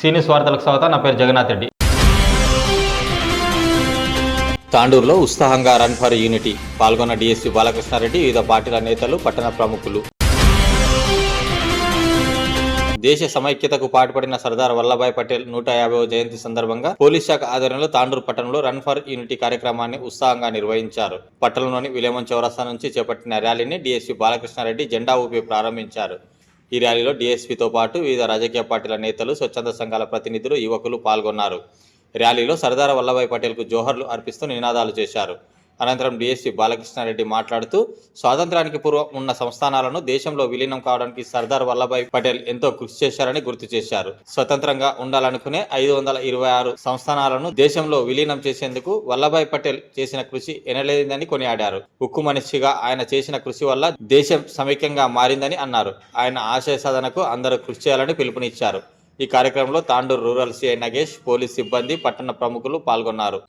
సీనియస్ వార్తలకు స్వాగతం నా పేరు జగన్నాథ్ రెడ్డి. తాండూరులో ఉత్సాహంగా రన్ ఫర్ యూనిటీ పాల్గొన్న డీఎస్పీ బాలకృష్ణారెడ్డి వివిధ పార్టీల నేతలు పట్టణ ప్రముఖులు. దేశ సమైక్యతకు పాటుపడిన సర్దార్ వల్లభాయ్ పటేల్ నూట యాభైవ జయంతి సందర్భంగా పోలీస్ శాఖ ఆధ్వర్యంలో తాండూరు పట్టణంలో రన్ ఫర్ యూనిటీ కార్యక్రమాన్ని ఉత్సాహంగా నిర్వహించారు. పట్టణంలోని విలేమం చౌరస్తా నుంచి చేపట్టిన ర్యాలీని డీఎస్పీ బాలకృష్ణారెడ్డి జెండా ఊపి ప్రారంభించారు. ఈ ర్యాలీలో డీఎస్పీతో పాటు వివిధ రాజకీయ పార్టీల నేతలు స్వచ్ఛంద సంఘాల ప్రతినిధులు యువకులు పాల్గొన్నారు. ర్యాలీలో సర్దార్ వల్లభాయ్ పటేల్కు జోహర్లు అర్పిస్తూ నినాదాలు చేశారు. అనంతరం డిఎస్పీ బాలకృష్ణారెడ్డి మాట్లాడుతూ స్వాతంత్రానికి పూర్వం ఉన్న సంస్థానాలను దేశంలో విలీనం కావడానికి సర్దార్ వల్లభాయ్ పటేల్ ఎంతో కృషి చేశారని గుర్తు చేశారు. స్వతంత్రంగా ఉండాలనుకునే ఐదు వందల ఇరవై ఆరు సంస్థానాలను దేశంలో విలీనం చేసేందుకు వల్లభాయ్ పటేల్ చేసిన కృషి ఎనలేదని కొనియాడారు. ఉక్కు మనిషిగా ఆయన చేసిన కృషి వల్ల దేశం సమైక్యంగా మారిందని అన్నారు. ఆయన ఆశయ సాధనకు అందరూ కృషి చేయాలని పిలుపునిచ్చారు. ఈ కార్యక్రమంలో Tandur rural CI Nagesh police సిబ్బంది పట్టణ ప్రముఖులు పాల్గొన్నారు.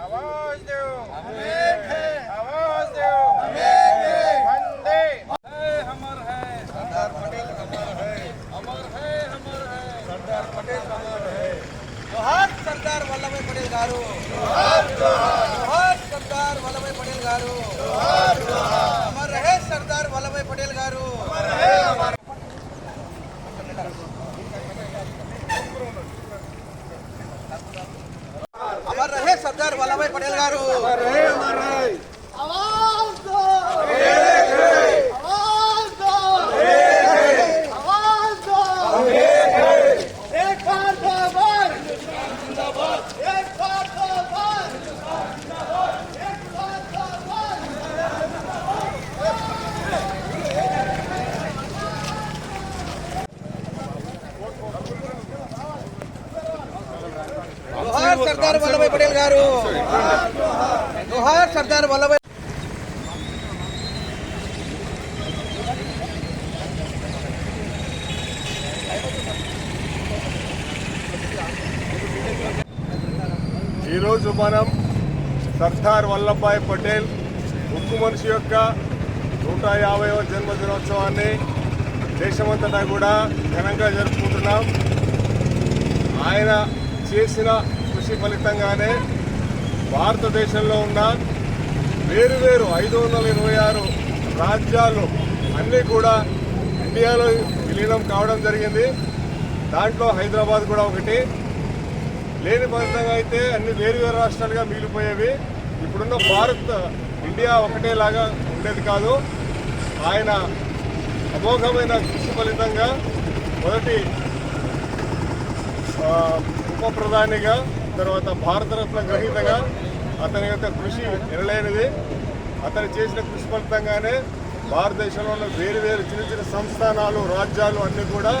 आवाज़ दो। आवाज़ दो। वंदे। है हमर है। सरदार पटेल अमर है। अमर है अमर है। सरदार पटेल अमर है। जोहार सरदार वल्लभ पटेल गारू। जोहार जोहार। सरदार वल्लभ पटेल गारू। जोहार। సర్దార్ వల్లభాయ్ పటేల్ గారు. సర్దార్ వల్లభాయ్ పటేల్ గారు. సర్దార్ వల్లభాయ్ ఈరోజు మనం సర్దార్ వల్లభాయ్ పటేల్ ఉక్కు మనిషి యొక్క నూట యాభైవ జన్మదినోత్సవాన్ని దేశమంతటా కూడా ఘనంగా జరుపుకుంటున్నాం. ఆయన చేసిన కృషి ఫలితంగానే భారతదేశంలో ఉన్న వేరు వేరు ఐదు వందల ఇరవై ఆరు రాజ్యాలు అన్నీ కూడా ఇండియాలో విలీనం కావడం జరిగింది. దాంట్లో హైదరాబాద్ కూడా ఒకటి. లేని ఫలితంగా అయితే అన్ని వేరు వేరు రాష్ట్రాలుగా మిగిలిపోయేవి. ఇప్పుడున్న భారత్ ఇండియా ఒకటేలాగా ఉండేది కాదు. ఆయన అమోఘమైన కృషి ఫలితంగా మొదటి ఉప ప్రధానిగా తర్వాత భారతరత్న గ్రహీతగా అతని యొక్క కృషి ఎనలేనిది అతను చేసిన కృషి ఫలితంగానే భారతదేశంలో ఉన్న వేరు వేరు చిన్న చిన్న సంస్థానాలు రాజ్యాలు అన్నీ కూడా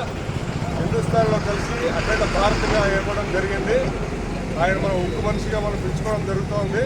హిందుస్థాన్లో కలిసి అఖండ భారత్గా ఏర్పడడం జరిగింది. ఆయన మనం ఉక్కు మనిషిగా మనం పిలుచుకోవడం జరుగుతోంది.